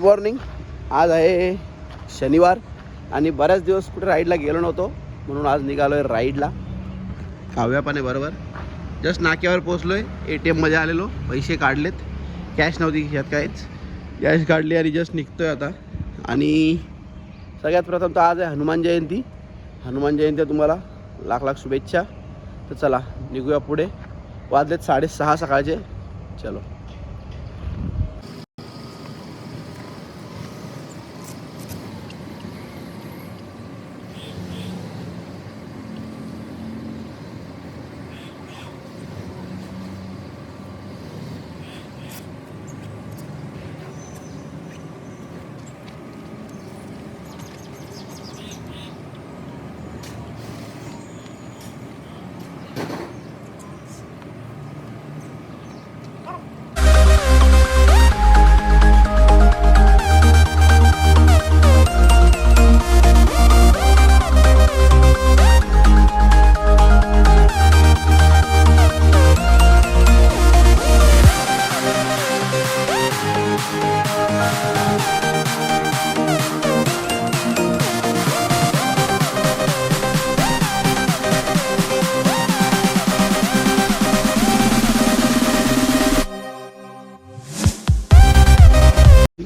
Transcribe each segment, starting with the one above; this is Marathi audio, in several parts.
गुड मॉर्निंग आज आहे शनिवार आणि बऱ्याच दिवस कुठे राईडला गेलो नव्हतो म्हणून आज निघालो आहे राईडला काव्यापाने बरोबर. जस्ट नाक्यावर पोचलो आहे ए टी एममध्ये आलेलो पैसे काढलेत. कॅश नव्हती खिशात काहीच. कॅश काढली आणि जस्ट निघतो आहे आता. आणि सगळ्यात प्रथम तर आज आहे हनुमान जयंती. हनुमान जयंती तुम्हाला लाख लाख शुभेच्छा. तर चला निघूया पुढे. वाजलेत साडेसहा सकाळचे. चलो.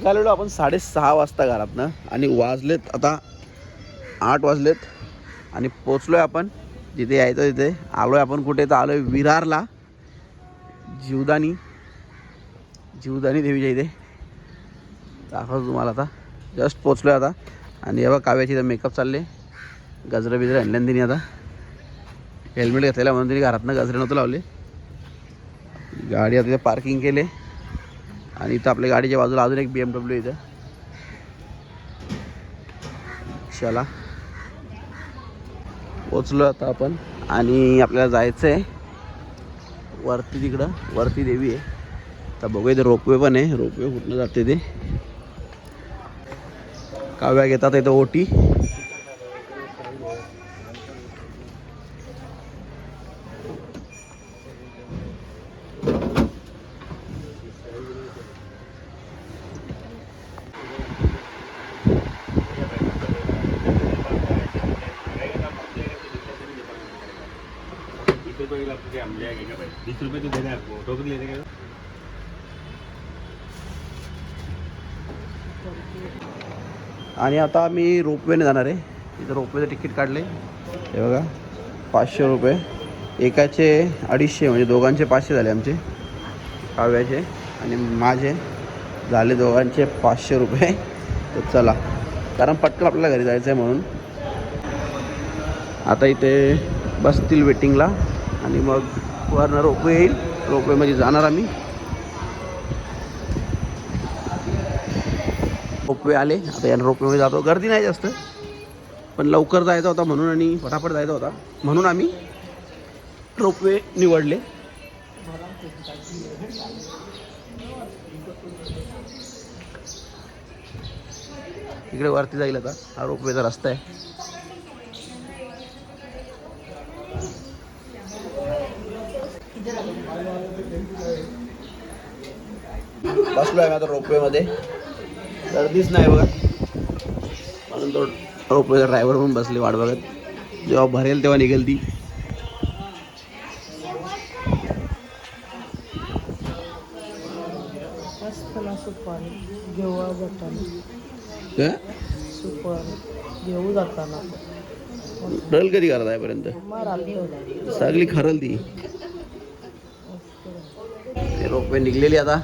निघालेलो आपण साडेसहा वाजता घरातनं आणि वाजलेत आता आठ वाजलेत आणि पोचलो आहे आपण जिथे यायचं तिथे. आलो आहे आपण कुठे तर आलो आहे विरारला. जीवदानी जीवदानी देवीच्या इथे. दाखवतो तुम्हाला आता. जस्ट पोचलो आहे आता. आणि हे बघा काव्याची इथं मेकअप चालले. गजरं बिजरं आणल्यान तिने आता. हेल्मेट घेतलेला म्हणून तिने घरातनं गजरे नव्हतं लावले. गाडी आता पार्किंग केले. आणि इथं आपल्या गाडीच्या बाजूला अजून एक बी एम डब्ल्यू इथं. चला. पोचलो आता आपण. आणि आपल्याला जायचं आहे वरती तिकडं. वरती देवी आहे. तर बघूया इथे रोपवे पण आहे. रोपवे कुठनं जाते ते. काव्या घेतात इथं ओटी. रुपए किलो आपको हम क्या भाई बीस तो देना है आपको टोकरी ले देंगे आणि आता मी रोपवेने जाणार आहे. इथं रोपवेचं तिकीट काढले. हे बघा पाचशे रुपये. एकाचे अडीचशे म्हणजे दोघांचे पाचशे झाले आमचे. काव्याचे आणि माझे झाले दोघांचे पाचशे रुपये. तर चला कारण पटकन आपल्याला घरी जायचं आहे म्हणून. आता इथे बसतील वेटिंगला आणि मग वरनं रोपवे येईल. रोपवेमध्ये जाणार आम्ही. रोपवे आले. आता यानं रोपवेमध्ये जातो. गर्दी नाही जास्त. पण लवकर जायचा होता म्हणून आणि फटाफट जायचा होता. म्हणून आम्ही रोपवे निवडले. इकडे वरती जाईल आता. हा रोपवेचा रस्ता आहे. बसलो आहे आता रोपवेमध्ये. गर्दीच नाही बघा म्हणून तो रोपवेचा ड्रायव्हर पण बसले वाट बघत. जेव्हा भरेल तेव्हा निघेल ती. घेऊ जाताना डल कधी करत पर्यंत सगळी खरल ती रोपवे निघलेली आता.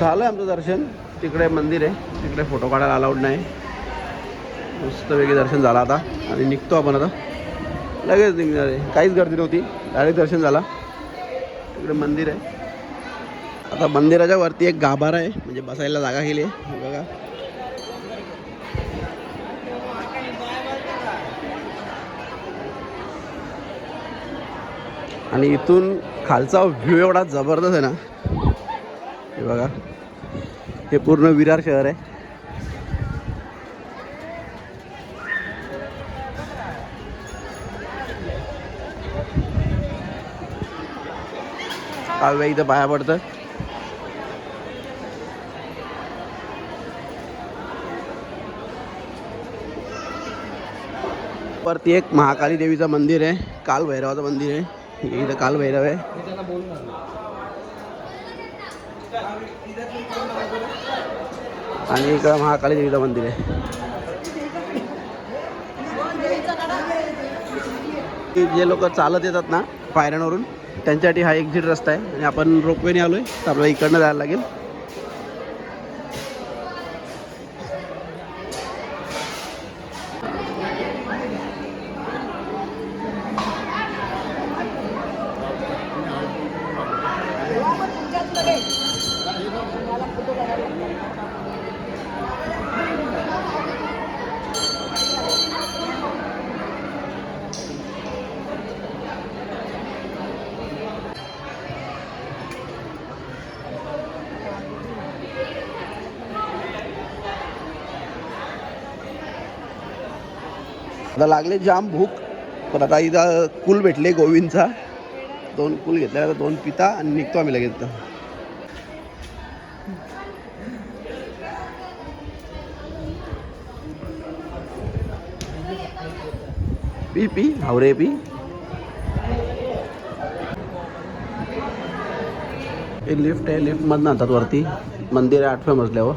झालं आमचं दर्शन. तिकडे मंदिर आहे. तिकडे फोटो काढायला अलाउड नाही. मस्तपैकी दर्शन झालं आता. आणि निघतो आपण आता. लगेच निघणार आहे. काहीच गर्दी नव्हती. डायरेक्ट दर्शन झाला. तिकडे मंदिर आहे. आता मंदिराच्या वरती एक गाभारा आहे. म्हणजे बसायला जागा केली आहे. बघा. आणि इथून खालचा व्ह्यू एवढा जबरदस्त आहे ना. हे पूर्ण विरार शहर आहे. काव्या इथं पाया पडतं परती एक महाकाली देवीचं मंदिर आहे काल भैरवाचं मंदिर आहे. इथं काल भैरव आहे. आणि इकडं महाकाली देवीचं मंदिर आहे. की जे लोक चालत येतात ना पायऱ्यांवरून त्यांच्यासाठी हा एक्झिट रस्ता आहे. आणि आपण रोपवेने आलोय तर आपल्याला इकडनं जायला लागेल. आता लागले जाम भूक पण आता इथं कुल भेटले गोविंदचा. दोन कुल घेतले आता दोन पिता आणि निघतो आम्ही लगेच पी पी हावरे पी. हे लिफ्ट आहे लिफ्टमधनं आणतात वरती. मंदिर आहे आठव्या मजल्यावर.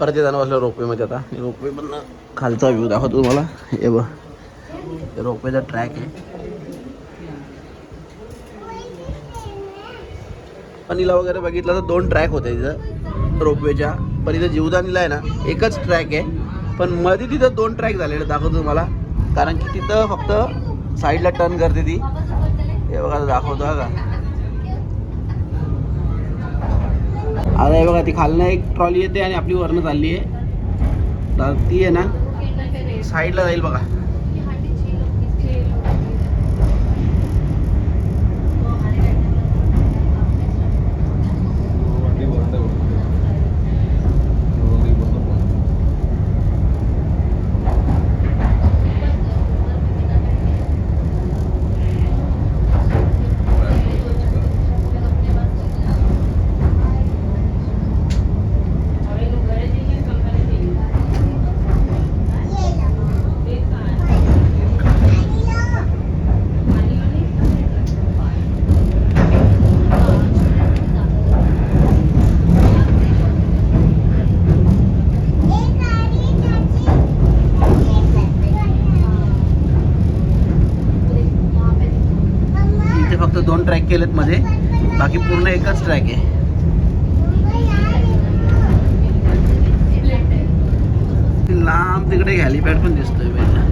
परत येताना बसलं रोपवेमध्ये आता. रोपवे पण खालचा व्ह्यू दाखवतो तुम्हाला. हे बघ. रोपवेचा ट्रॅक आहे. पनीला वगैरे बघितलं तर दोन ट्रॅक होते तिथं. रोपवेच्या. पण इथं जीवदानीला आहे ना एकच ट्रॅक आहे. पण मध्ये तिथं दोन ट्रॅक झालेले दाखवतो तुम्हाला. कारण की तिथं फक्त साईडला टर्न करते ती. हे बघा दाखवतो हा का? आता हे बघा ती खालनं एक ट्रॉली येते आणि आपली वरनं चालली आहे. तर ती आहे ना साईडला जाईल बघा. ट्रॅक केलेत मध्ये. बाकी पूर्ण एकच ट्रॅक आहे. ती लांब तिकडे हॅलिपॅड पण दिसतोय पाहिजे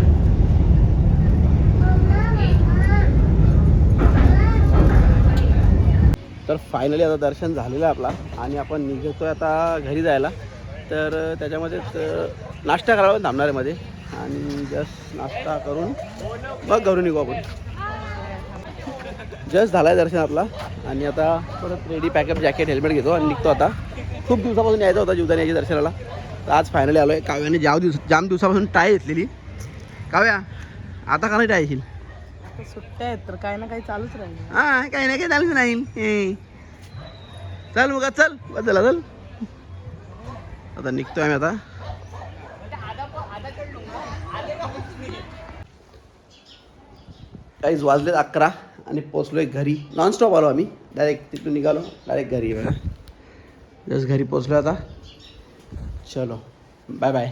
तर फायनली आता दर्शन झालेलं आहे आपला. आणि आपण निघतोय आता घरी जायला. तर त्याच्यामध्येच नाश्ता करावा थांबणार आहे मध्ये आणि जस्ट नाश्ता करून मग घरून निघू आपण. जस्ट झाला आहे दर्शन आपला. आणि आता परत रेडी पॅकअप जॅकेट हेल्मेट घेतो आणि निघतो आता. खूप दिवसापासून यायचा होता जीवदान यायची दर्शनाला. तर आज फायनली आलो आहे काव्याने जाव दिवस जाम दिवसापासून टाय घेतलेली. काव्या आता का नाही टाय आता सुट्ट्या आहेत तर काही ना काही चालूच राहील. हां काही नाही काही चालूच नाही हे. चल मग चल. झाला चल. आता निघतोय आम्ही आता. काहीच वाजलेत अकरा. आणि पोचलोय घरी. नॉनस्टॉप आलो आम्ही. डायरेक्ट तिथून निघालो. डायरेक्ट घरी बघा जस्ट घरी पोचलो आता. चलो. Bye bye